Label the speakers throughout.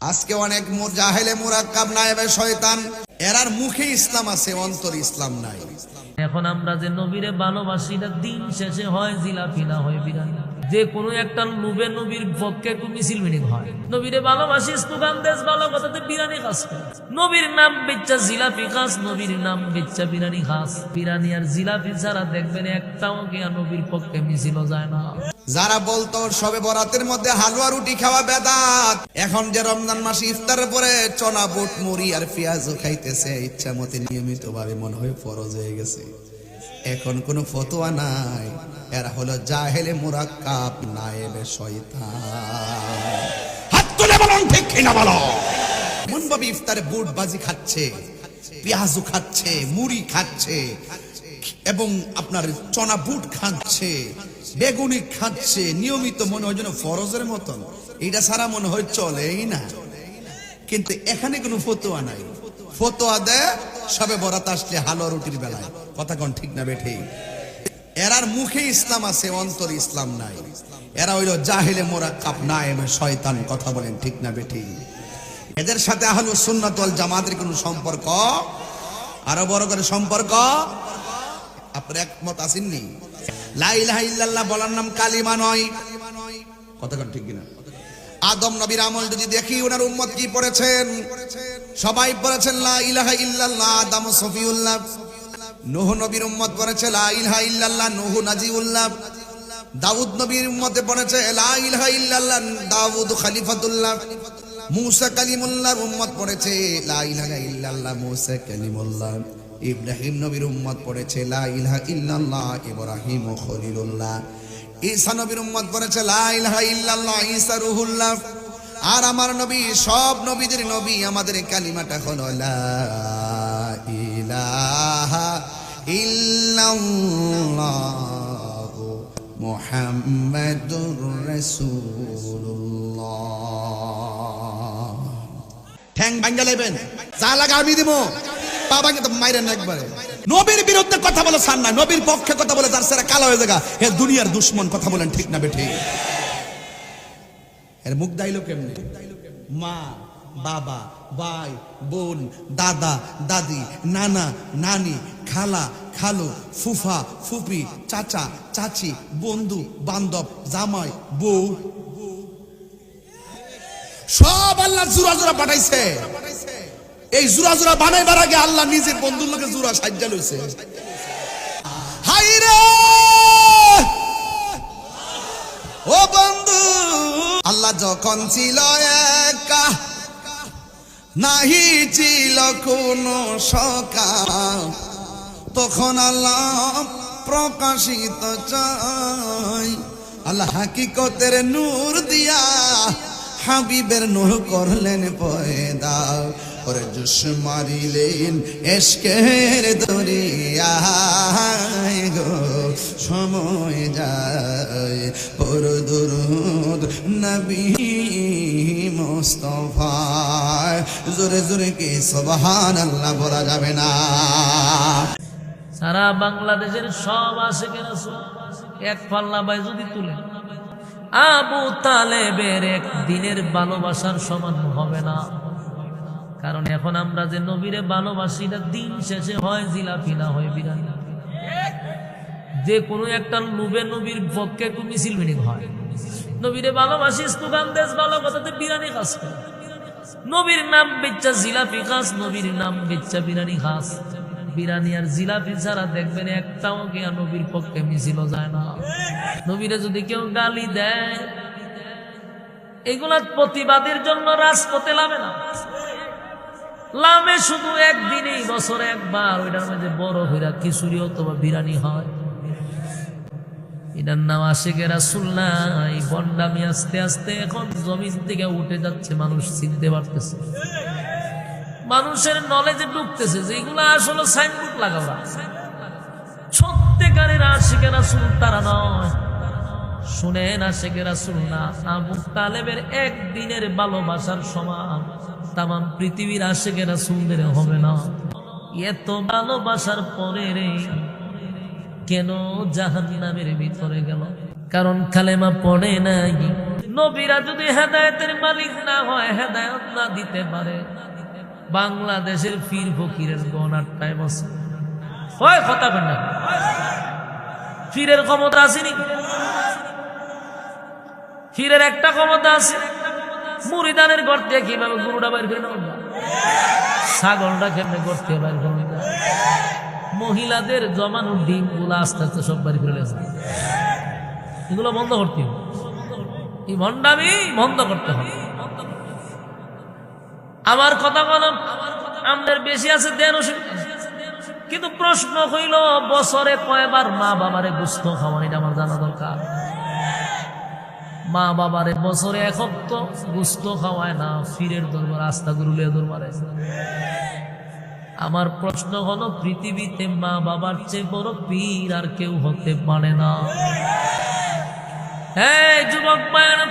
Speaker 1: আজকে অনেক জাহেলে মুরাক্কাব এবার শয়তান। এরার মুখে ইসলাম আছে, অন্তর ইসলাম নাই।
Speaker 2: এখন আমরা যে নবীরে ভালোবাসি না দিন শেষে হয় জিলাপি না হয় বিরিয়ানি। যে কোনো একটা লোভে নবীর পক্ষে একটু মিছিল মিটিং হয়। নবীরে ভালোবাসি স্লোগান দেশ ভালো কথাতে বিরিয়ানি খাস নবীর নাম বেচ্চা জিলাপি খাস, নবীর নাম বেচ্চা বিরিয়ানি খাস। বিরিয়ানি আর জিলাপি ছাড়া দেখবেন একটাও গিয়া নবীর পক্ষে মিছিল যায় না।
Speaker 1: যারা বলতো, সবে বরাতের মধ্যে হালুয়া রুটি খাওয়া বেদাত। এখন যে রমজান মাসে ইফতারের পরে চনা, বুট, মুড়ি আর পেঁয়াজও খাইতেছে ইচ্ছা মতে নিয়মিত ভাবে মনে হয় ফরজ হয়ে গেছে। এখন কোনো ফতোয়া নাই। এরা হলো জাহেলে মুরাক্কাব, নায়েবে শয়তান। হাত তুলে বলুন, ঠিক কিনা বলো? ইফতারে বুট বাজি খাচ্ছে, পেঁয়াজও খাচ্ছে, মুড়ি খাচ্ছে, এবং আপনার চনা বুট খাচ্ছে, বেগুনি খাচ্ছে, নিয়মিত মনে হয় যেন ফরজের মতন। এটা সারা মনে হয় চলেই না। কিন্তু এখানে কোনো ফতোয়া নাই। ফতোয়া দেয়, সবে বরাত আসলে হালুয়া রুটির বেলায়। কথা কোন ঠিক না বেঠে এরার মুখে ইসলাম আছে, অন্তর ইসলাম নাই। এরা হইল জাহিলে মোরা কাপ না এমে শয়তান, কথা বলেন ঠিক না বেঠি? এদের সাথে আহলু সুন্নাত ওয়াল জামাতের কোনো সম্পর্ক? আরও বড় করে সম্পর্ক? আপনার একমত আসেননি লা ইলাহা ইল্লাল্লাহ বলার নাম কালিমা নয়। কতক্ষণ ঠিক কিনা? আদম নবীর আমল যদি দেখি, ওনার উম্মত কি পড়েছেন? সবাই পড়েছেন লা ইলাহা ইল্লাল্লাহ, আদম সফিউল্লাহ। নূহ নবীর উম্মত পড়েছে লা ইলাহা ইল্লাল্লাহ, নূহ নাজিউল্লাহ। দাউদ নবীর উম্মতে পড়েছে লা ইলাহা ইল্লাল্লাহ, দাউদ খলিফাতুল্লাহ। মুসা কালিমুল্লাহর উম্মত পড়েছে, লা ইলাহা ইল্লাল্লাহ, মুসা কালিমুল্লাহ। ইব্রাহিম নবীর উম্মত পড়েছে, লা ইলাহা ইল্লাল্লাহ, ইব্রাহিম খলিলুল্লাহ। ঈসা নবীর উম্মত পড়েছে, লা ইলাহা ইল্লাল্লাহ, ঈসা রুহুল্লাহ। আর আমার নবী, সব নবীদের নবী, আমাদের কালিমাটা হলো, লা ইলাহা ইল্লাল্লাহ মুহাম্মাদুর রাসূলুল্লাহ। ঠ্যাং ভাঙ্গা লেবেন, যা লাগা আমি দিব। পা ভাঙ্গে তো মাইরেন একবারে। নবীর বিরুদ্ধে কথা বলে সান না, নবীর পক্ষে কথা বলে যার সেরা কালো হয়ে জায়গা হে দুনিয়ার দুশ্মন কথা বলেন ঠিক না বেঠে এর মুখ দাইলো কেমনে? মা বাবা, ভাই, বোন, দাদা, দাদি, নানা, নানি, খালা, খালু, ফুফা, ফুপি, চাচা, চাচি, বন্ধু, বান্ধব, জামাই, বউ। সব আল্লাহ জুরা জুরা পাঠাইছে। এই জুরা জুরা বানাইবার আগে আল্লাহ নিজের বন্ধুর লোকে জুরা সাজ্জা লইছে। ও বন্ধু, আল্লাহ যখন ছিল একা নাহি ছিল কোনো সকা তখন আল্লাহ প্রকাশিত চাই। আল্লাহ হাকিকতের নূর দিয়া হাবিবের নূর করলেন পয়দা ওরে জুস মারিলেন এসকের দরিয়ায় গো। সময় যায় পর দুরুদ নবী। মোস্তফায়। জোরে জোরে কি সুবহান আল্লাহ বলা যাবে না?
Speaker 2: সারা বাংলাদেশের সব আশেকের আছে এক পাল্লা বাই যদি তুলে, আবু তালেবের এক দিনের ভালোবাসার সমান হবে না। কারণ এখন আমরা যে নবীরে ভালোবাসি এটা দিন শেষে হয়, জিলাপি না হয়, বিরিয়ানি। যে কোনো একটা লোভে নবীর পক্ষে একটু মিছিল মিটিং হয়। নবীরে ভালোবাসি স্লোগান দেশ ভালো কথাতে বিরিয়ানি খাস নবীর নাম বেচ্চা জিলাপি খাস, নবীর নাম বেচ্চা বিরিয়ানি খাস। বিরিয়ানি আর জিলাপি ছাড়া দেখবেন একটাও গিয়া নবীর পক্ষে মিছিল যায় না। নবীরে যদি কেউ গালি দেয় এগুলা প্রতিবাদের জন্য রাজপথে লামে না। লামে শুধু একদিনই, বছরে একবার, ওইটার মধ্যে বড় হইরা খিচুড়ি অথবা বিরিয়ানি হয়। এটার নাম আশেকে রাসুল নাই। বন্ডামি আস্তে আস্তে এখন জমিন থেকে উঠে যাচ্ছে, মানুষ চিনতে পারতেছে। মানুষের নলেজে ঢুকতেছে যে এগুলো আসলে সাইনবোর্ড লাগাবা সত্যিকারের আশেকে রাসুল তারা নয়। শুনেন আশেকে রাসুল না, আবু তালেবের একদিনের ভালোবাসার সমান। তাম পৃথিবীর আশেকে রাসুলদের হবে না। এত ভালোবাসার পরে রে কেন জাহান নামের ভিতরে গেল? কারণ কালেমা পড়ে নাই। নবীরা যদি হেদায়তের মালিক না হয়, হেদায়ত না দিতে পারে। বাংলাদেশের ফির ফকিরের গনার টাইম আছে হয় কথা না। ফিরের ক্ষমতা আসেনি ফিরের একটা ক্ষমতা আছে। মুড়িদানের থেকে কীভাবে গরুটা বাইর করে ছাগলটা কেমনে থেকে বাইর করে? মহিলাদের জমানো ডিমগুলো আস্তে আস্তে সব বাড়ি ফিরে আসবে। এগুলো বন্ধ করতে হবে। এই ভণ্ডামি বন্ধ করতে হবে। আমার কথা বলাম আমাদের বেশি আছে দেন কিন্তু প্রশ্ন হইল, বছরে কয়বার মা বাবারে গুস্ত খাওয়ান, এটা আমার জানা দরকার। মা বাবারে বছরে এক তো গুস্ত খাওয়ায় না, ফিরের দরবার আস্থা গুরুলে দরবারে। আমার প্রশ্ন হলো পৃথিবীতে মা বাবার চেয়ে বড় পীর আর কেউ হতে পারে না। হ্যাঁ যুবক ভাইয়েরা,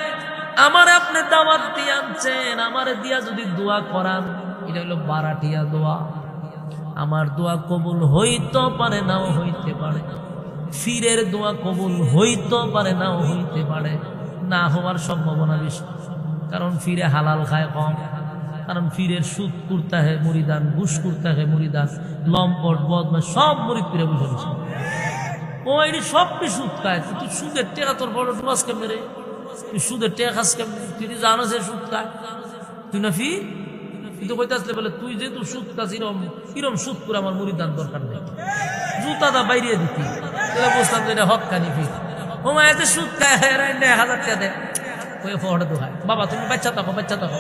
Speaker 2: আমার আপনি দাওয়াত দিয়ে আনছেন আমার দিয়া যদি দোয়া করান এটা হলো বারাটিয়া দোয়া। আমার দোয়া কবুল হইতে পারে নাও হইতে পারে। ফিরের দোয়া কবুল হইতে পারে নাও হইতে পারে। না হওয়ার সম্ভাবনা বেশি কারণ ফিরে হালাল খায় কম। কারণ ফিরের সুদ করতে হয় মুড়িদান ঘুষ করতে হয় মুড়িদান লম্পট বদমা সব মুড়ি ফিরে বুঝে বসে। ও এটি সব কি সুদ খায়? তুই সুদের টেকা, তোর বড় ডুবাস কেমনে রে? তুই সুদের টেকা খাস কেমনে? তুই জানো যে সুদ খায়। তুই না ফি? তুই তো কইতে আসলে বলে, তুই যেহেতু সুদ খাস, এরম এরম সুদ করে আমার মুড়ির দান দরকার নেই। জুতাটা বাইরে দিতি। তাহলে বুঝতাম যে এটা হক কানি ফি এতে সুদ খায় হাজার টাকা দেয়। ওই ফোটা তো খায় বাবা, তুমি বাচ্চা থাকো বাচ্চা থাকো।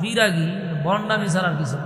Speaker 2: ফিরাগি বন্ডামি ছাড়ার কিছু।